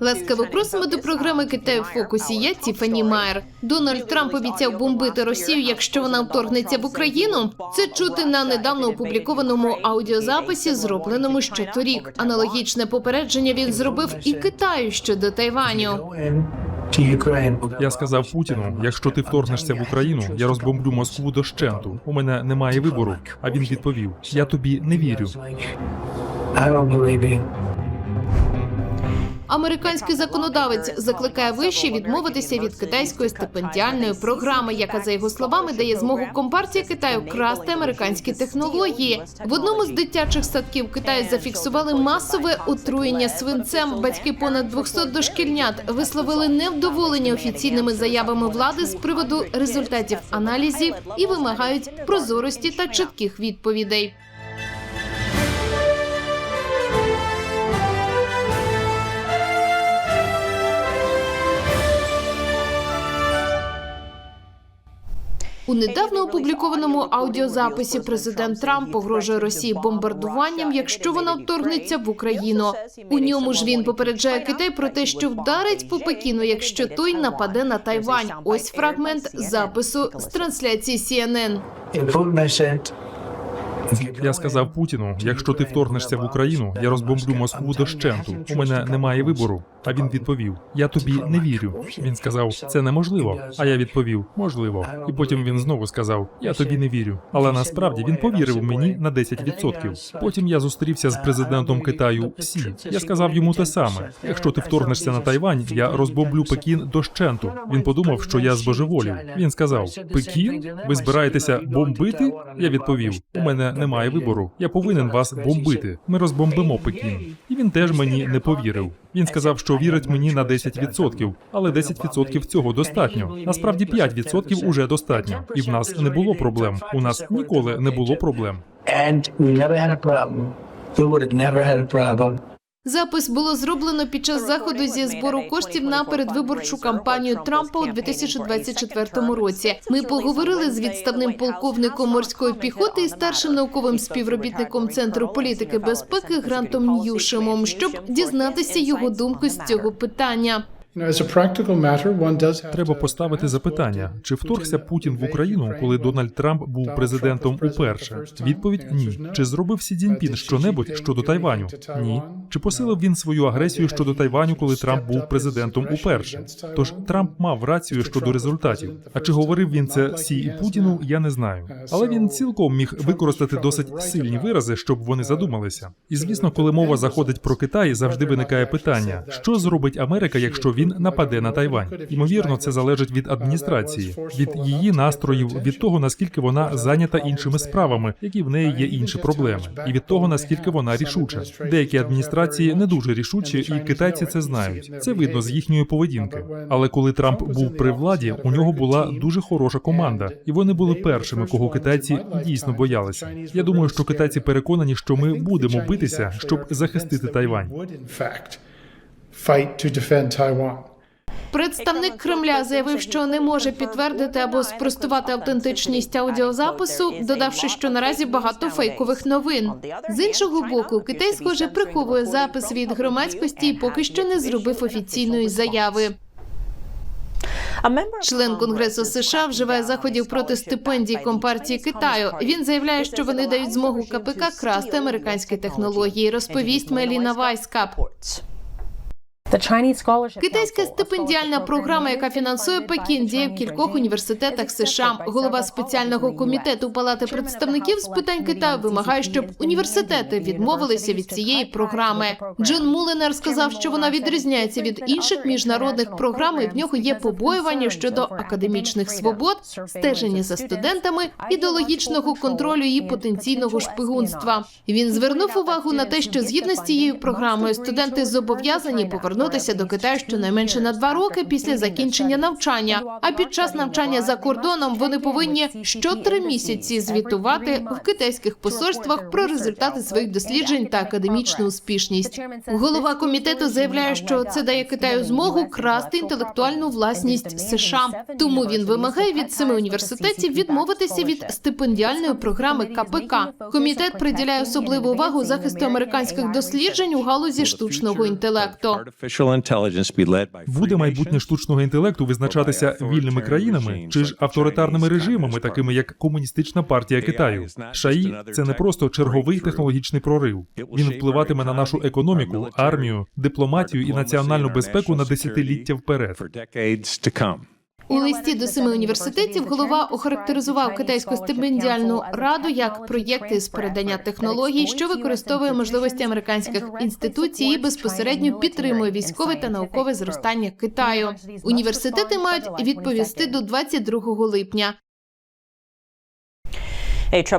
Ласкаво просимо до програми Китай в фокусі. Я Тіфані Майер. Дональд Трамп обіцяв бомбити Росію, якщо вона вторгнеться в Україну. Це чути на недавно опублікованому аудіозаписі, зробленому ще торік. Аналогічне попередження він зробив і Китаю щодо Тайваню. Я сказав Путіну: якщо ти вторгнешся в Україну, я розбомблю Москву дощенту. У мене немає вибору. А він відповів: Я тобі не вірю. Американський законодавець закликає вище відмовитися від китайської стипендіальної програми, яка за його словами дає змогу компартії Китаю красти американські технології. В одному з дитячих садків Китаю зафіксували масове отруєння свинцем. Батьки понад 200 дошкільнят висловили невдоволення офіційними заявами влади з приводу результатів аналізів і вимагають прозорості та чітких відповідей. У недавно опублікованому аудіозаписі президент Трамп погрожує Росії бомбардуванням, якщо вона вторгнеться в Україну. У ньому ж він попереджає Китай про те, що вдарить по Пекіну, якщо той нападе на Тайвань. Ось фрагмент запису з трансляції CNN. Я сказав Путіну: якщо ти вторгнешся в Україну, я розбомблю Москву дощенту. У мене немає вибору. А він відповів: Я тобі не вірю. Він сказав, це неможливо. А я відповів, можливо. І потім він знову сказав: Я тобі не вірю. Але насправді він повірив мені на 10%. Потім я зустрівся з президентом Китаю. Сі я сказав йому те саме: якщо ти вторгнешся на Тайвань, я розбомблю Пекін дощенту. Він подумав, що я збожеволів. Він сказав: Пекін, ви збираєтеся бомбити? Я відповів: у мене немає вибору. Я повинен вас бомбити. Ми розбомбимо Пекін. І він теж мені не повірив. Він сказав, що вірить мені на 10%, але 10% цього достатньо. Насправді 5% уже достатньо, і в нас не було проблем. У нас ніколи не було проблем. Запис було зроблено під час заходу зі збору коштів на передвиборчу кампанію Трампа у 2024 році. Ми поговорили з відставним полковником морської піхоти і старшим науковим співробітником центру політики безпеки Грантом Ньюшемом, щоб дізнатися його думку з цього питання. Треба поставити запитання: чи вторгся Путін в Україну, коли Дональд Трамп був президентом уперше? Відповідь ні. Чи зробив Сі Цзіньпін щонебудь щодо Тайваню? Ні. Чи посилив він свою агресію щодо Тайваню, коли Трамп був президентом уперше? Тож Трамп мав рацію щодо результатів. А чи говорив він це Сі і Путіну? Я не знаю. Але він цілком міг використати досить сильні вирази, щоб вони задумалися. І звісно, коли мова заходить про Китай, завжди виникає питання: що зробить Америка, якщо він нападе на Тайвань? Ймовірно, це залежить від адміністрації, від її настроїв, від того наскільки вона зайнята іншими справами, які в неї є інші проблеми, і від того наскільки вона рішуча. Деякі адміністрації не дуже рішучі, і китайці це знають. Це видно з їхньої поведінки. Але коли Трамп був при владі, у нього була дуже хороша команда, і вони були першими, кого китайці дійсно боялися. Я думаю, що китайці переконані, що ми будемо битися, щоб захистити Тайвань. Fight to defend Taiwan. Представник Кремля заявив, що не може підтвердити або спростувати автентичність аудіозапису, додавши, що наразі багато фейкових новин. З іншого боку, Китай, схоже, приховує запис від громадськості і поки що не зробив офіційної заяви. Член Конгресу США вживає заходів проти стипендій компартії Китаю. Він заявляє, що вони дають змогу КПК красти американські технології. Розповість Меліна Вайскап. Китайська стипендіальна програма, яка фінансує Пекін, діє в кількох університетах США. Голова спеціального комітету Палати представників з питань Китаю вимагає, щоб університети відмовилися від цієї програми. Джон Муленер сказав, що вона відрізняється від інших міжнародних програм. і В нього є побоювання щодо академічних свобод, стеження за студентами, ідеологічного контролю і потенційного шпигунства. Він звернув увагу на те, що згідно з цією програмою студенти зобов'язані повернутися до Китаю щонайменше на два роки після закінчення навчання. А під час навчання за кордоном вони повинні що три місяці звітувати в китайських посольствах про результати своїх досліджень та академічну успішність. Голова комітету заявляє, що це дає Китаю змогу красти інтелектуальну власність США. Тому він вимагає від семи університетів відмовитися від стипендіальної програми КПК. Комітет приділяє особливу увагу захисту американських досліджень у галузі штучного інтелекту. Буде майбутнє штучного інтелекту визначатися вільними країнами чи ж авторитарними режимами, такими як комуністична партія Китаю. Шаї – це не просто черговий технологічний прорив. Він впливатиме на нашу економіку, армію, дипломатію і національну безпеку на десятиліття вперед. У листі до семи університетів голова охарактеризував китайську стипендіальну раду як проєкти з передання технологій, що використовує можливості американських інституцій і безпосередньо підтримує військове та наукове зростання Китаю. Університети мають відповісти до 22 липня.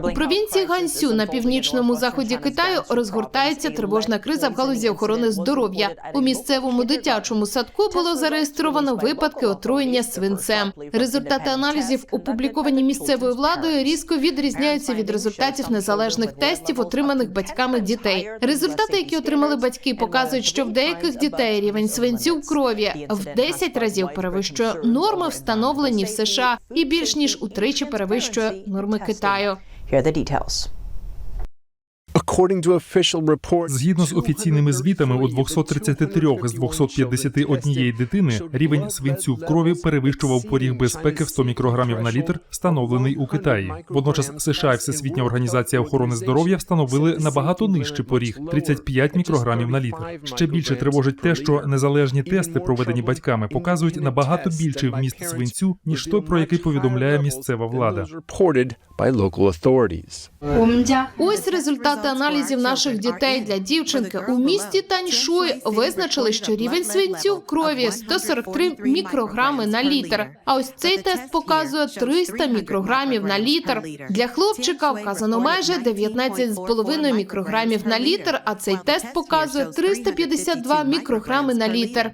У провінції Гансю на північному заході Китаю розгортається тривожна криза в галузі охорони здоров'я. У місцевому дитячому садку було зареєстровано випадки отруєння свинцем. Результати аналізів, опубліковані місцевою владою, різко відрізняються від результатів незалежних тестів, отриманих батьками дітей. Результати, які отримали батьки, показують, що в деяких дітей рівень свинцю в крові в 10 разів перевищує норми, встановлені в США, і більш ніж утричі перевищує норми Китаю. Here are the details. Згідно з офіційними звітами, у 233 з 251 дитини рівень свинцю в крові перевищував поріг безпеки в 100 мікрограмів на літр, встановлений у Китаї. Водночас США і Всесвітня організація охорони здоров'я встановили набагато нижчий поріг 35 мікрограмів на літр. Ще більше тривожить те, що незалежні тести, проведені батьками, показують набагато більший вміст свинцю ніж той, про який повідомляє місцева влада. Ось результати аналізів наших дітей для дівчинки у місті Таньшуй визначили, що рівень свинцю в крові 143 мікрограми на літр. А ось цей тест показує 300 мікрограмів на літр. Для хлопчика вказано майже 19,5 мікрограмів на літр. А цей тест показує 352 мікрограми на літр.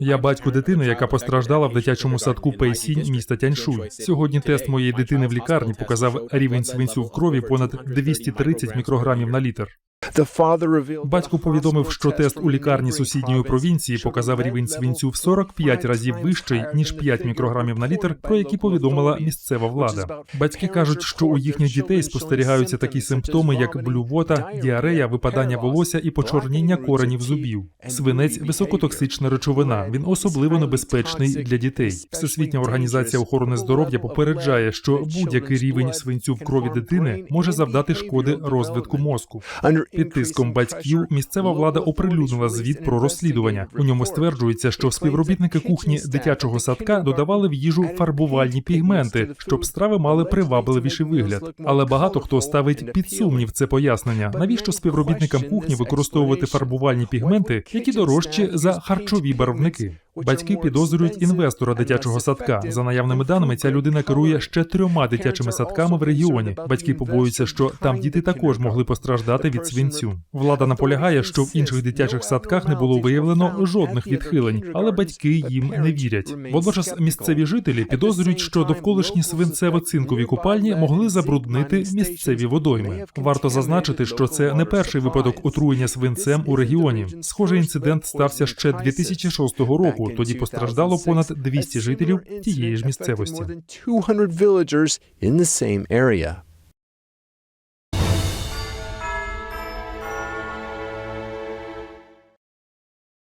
Я батько дитини, яка постраждала в дитячому садку Пейсінь міста Тяньшуй. Сьогодні тест моєї дитини в лікарні показав рівень свинцю в крові понад 230 мікрограмів на літр. Батько повідомив, що тест у лікарні сусідньої провінції показав рівень свинцю в 45 разів вищий ніж 5 мікрограмів на літр, про які повідомила місцева влада. Батьки кажуть, що у їхніх дітей спостерігаються такі симптоми, як блювота, діарея, випадання волосся і почорніння коренів зубів. Свинець високотоксична речовина. Він особливо небезпечний для дітей. Всесвітня організація охорони здоров'я попереджає, що будь-який рівень свинцю в крові дитини може завдати шкоди розвитку мозку. Під тиском батьків місцева влада оприлюднила звіт про розслідування. У ньому стверджується, що співробітники кухні дитячого садка додавали в їжу фарбувальні пігменти, щоб страви мали привабливіший вигляд. Але багато хто ставить під сумнів це пояснення. Навіщо співробітникам кухні використовувати фарбувальні пігменти, які дорожчі за харчові барвники? Батьки підозрюють інвестора дитячого садка. За наявними даними, ця людина керує ще трьома дитячими садками в регіоні. Батьки побоюються, що там діти також могли постраждати від свинцю. Влада наполягає, що в інших дитячих садках не було виявлено жодних відхилень, але батьки їм не вірять. Водночас місцеві жителі підозрюють, що довколишні свинцево-цинкові купальні могли забруднити місцеві водойми. Варто зазначити, що це не перший випадок отруєння свинцем у регіоні. Схожий інцидент стався ще 2006 року. Тоді постраждало понад 200 жителів тієї ж місцевості.